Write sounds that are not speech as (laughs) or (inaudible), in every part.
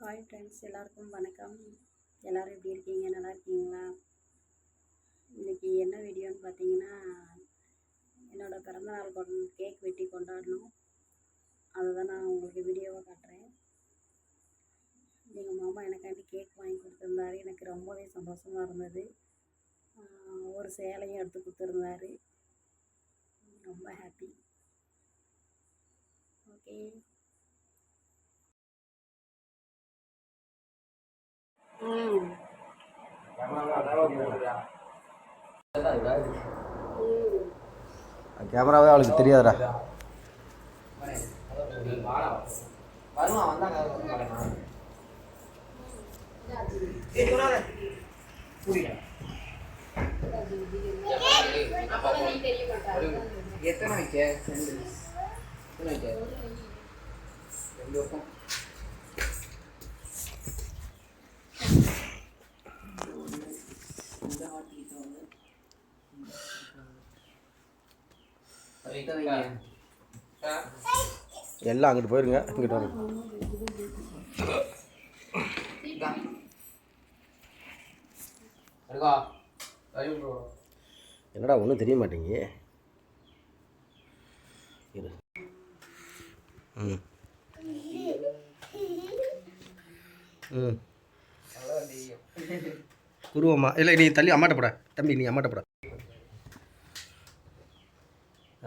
Hi friends எல்லாருக்கும் வணக்கம். எல்லோரும் எப்படி இருக்கீங்க? நல்லா இருக்கீங்களா? இன்றைக்கி என்ன வீடியோன்னு பார்த்தீங்கன்னா என்னோடய பிறந்தநாள் கொண்டு கேக் வெட்டி கொண்டாடணும். அதை தான் நான் உங்களுக்கு வீடியோவாக காட்டுறேன். எங்கள் மாமா எனக்காண்டி கேக் வாங்கி கொடுத்துருந்தாரு. எனக்கு ரொம்பவே சந்தோஷமாக இருந்தது. ஒரு சேலையும் எடுத்து கொடுத்துருந்தாரு. ரொம்ப ஹாப்பி ஓகே கேமராவே அவளுக்கு தெரியாதுடா. எத்தனை வைக்க ரெண்டு. எத்தனை வைக்க ரெண்டு பக்கம் எல்லாம் அங்கிட்டு போயிருங்க. இங்கிட்டு வாங்க. இருக்கா வரி ப்ரோ என்னடா ஒன்றும் தெரிய மாட்டேங்க இரு. ம். ம். குருவம்மா. இல்லை நீ தள்ளி அம்மாட்ட போட. தம்பி நீ அம்மாட்ட போட.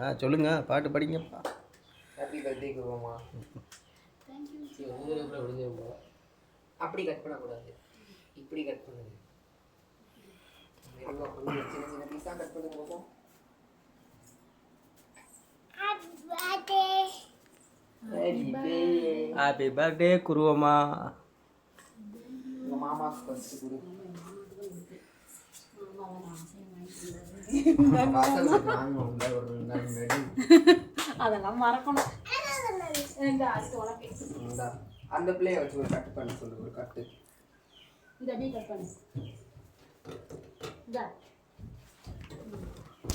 ஆ சொல்லுங்க பாட்டு படிங்கப்பா. ஹாப்பி பர்த்டே குருவம்மா சரி உங்களுக்கு விழுந்துருப்பா அப்படி கட் பண்ணக்கூடாது. இப்படி கட் கொஞ்சம் சின்ன சின்ன பீஸாக கட் பண்ணுங்க பார்ப்போம் ஹாப்பி பர்த்டே குருவம்மா மாமா ஃபர்ஸ்ட் குரு. (laughs) அதெல்லாம் மறக்கணும். அந்த பிள்ளைய வச்சு ஒரு கட் பண்ண சொல்லு ஒரு கட்டு. இந்த டீ கட் பண்ணு.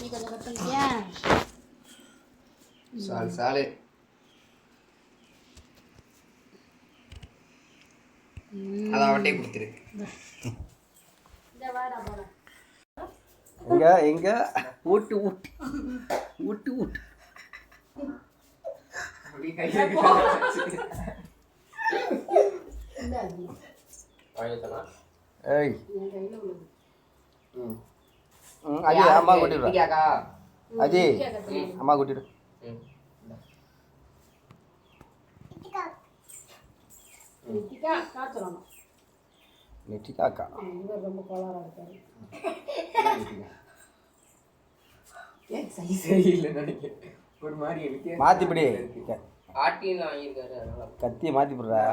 நீ கொஞ்சம் கட் பண்ணிக்கியா சால் சாலு. அதை அவட்டே கொடுத்துரு. எங்க எங்க? ஊட்டு ஊட்டு ஊட்டு ஊட்டு ஏய். அஜய் அம்மா கூட்டிடுறா பிடிக்காக்கா அஜய் ஈஸியாக கட் பண்ணு அம்மா கூட்டிடு. காக்கா இவர் ரொம்ப கோளாறாக இருக்காரு. சரியில்லை நினைக்கிறேன். ஒரு மாதிரி எனக்கு மாத்தி பிடி. ஆட்டியில் வாங்கியிருக்காரு கத்தியை மாத்தி போடுறா.